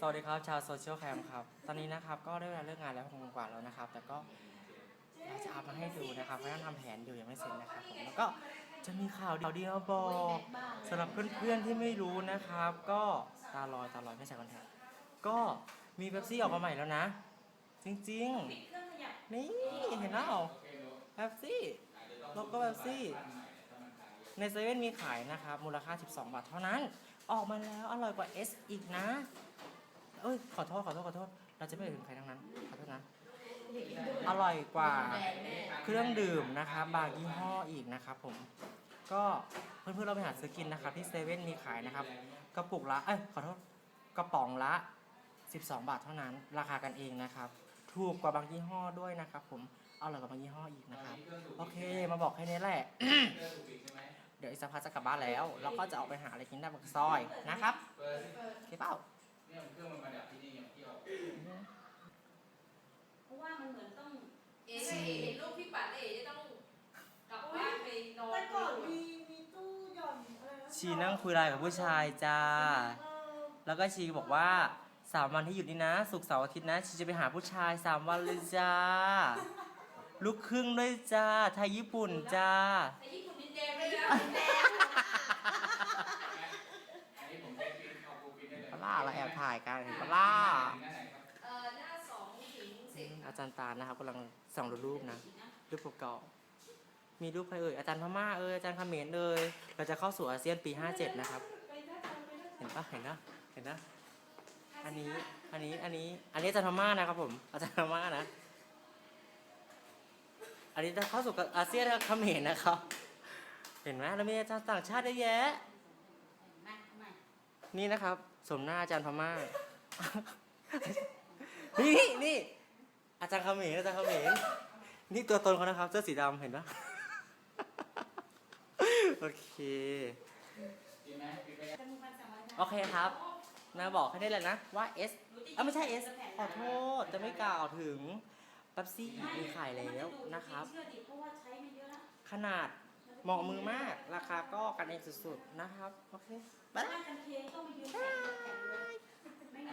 สวัสดีครับ ชาวโซเชียลแคมครับ ตอนนี้นะครับก็ได้เวลาเลิกงานแล้วคงกว่าแล้วนะครับ แต่ก็อยากจะเอัพมาให้ดูนะครับเพราะยังทำแผนอยู่ยังไม่เสร็จนะครับผมแล้วก็จะมีข่าวเดียวบอกสำหรับเพื่อนๆที่ไม่รู้นะครับ ก็ตาลอยตาลอยไม่ใส่คอนแทคก็มีเบปซี่ออกมาใหม่แล้วนะ จริงๆ นี่เห็นแล้วเบปซี่โลโก้เบปซี่ในเซเว่นมีขายนะครับ มูลค่า 12 บาทเท่านั้น ออกมาแล้วอร่อยกว่า S อีกนะ เอ้ยขอโทษขอโทษขอโทษ เราจะไม่เอ่ยถึงใครทั้งนั้นขอโทษนะอร่อยกว่าเครื่องดื่มนะครับบางยี่ห้ออีกนะครับผมก็เพื่อนๆเราไปหาซื้อกินนะครับที่เซเว่นมีขายนะครับกระปุกละเอ้ยขอโทษกระป๋องละ 12 บาทเท่านั้น ราคากันเองนะครับ ถูกกว่าบางยี่ห้อด้วยนะครับ ผมอร่อยกว่าบางยี่ห้ออีกนะครับโอเคมาบอกแค่นี้แหละ เดี๋ยวอีกสักพักจะกลับบ้านแล้วแล้วก็จะออกไปหาอะไรกินได้บักซอยนะครับโอเคเปล่า ชีนั่งคุยไลน์กับผู้ชายจ้าเออแล้วก็ชีบอกว่าสามวันที่หยุดนี่นะสุกร์เสาร์อาทิตย์นะชีจะไปหาผู้ชายสามวันเลยจ้า ลูกครึ่งด้วยจ้า ไทยญี่ปุ่นจ้า แต่ญี่ปุ่นดินแดงเลยนะอันนี้ผมได้พิมพ์เอากูพิมพ์ได้เลยปลาล่าเราแอบถ่ายกันเห็นปลาล่าหน้าไหนครับเอ่อหน้าสองถึงสิบอาจารย์ตาลนะครับกำลังส่องดูรูปนะรูปเก่าๆ มีรูปใครเอ่ยอาจารย์พม่าเอ่ยอาจารย์เขมรเอ่ยเราจะเข้าสู่อาเซียนปี 57 นะครับ เห็นปะเห็นนะเห็นนะอันนี้อันนี้อันนี้อันนี้อาจารย์พม่านะครับผมอาจารย์พม่านะ อันนี้จะเข้าสู่อาเซียนกับเขมรนะครับ เห็นไหมเรามีอาจารย์ต่างชาติเยอะแยะนี่นะครับ สมหน้าอาจารย์พม่า นี่นี่อาจารย์เขมรอาจารย์เขมรนี่ตัวตนเขานะครับเสื้อสีดำเห็นปะ โอเคโอเคครับนะบอกให้ได้เลยนะว่า S เอ้าไม่ใช่ S ขอโทษจะไม่กล่าวถึงเป๊ปซี่มีขายแล้วนะครับ ขนาดเหมาะมือมากราคาก็กันเองสุดๆนะครับ โอเคไปบ้ายงต้องมาย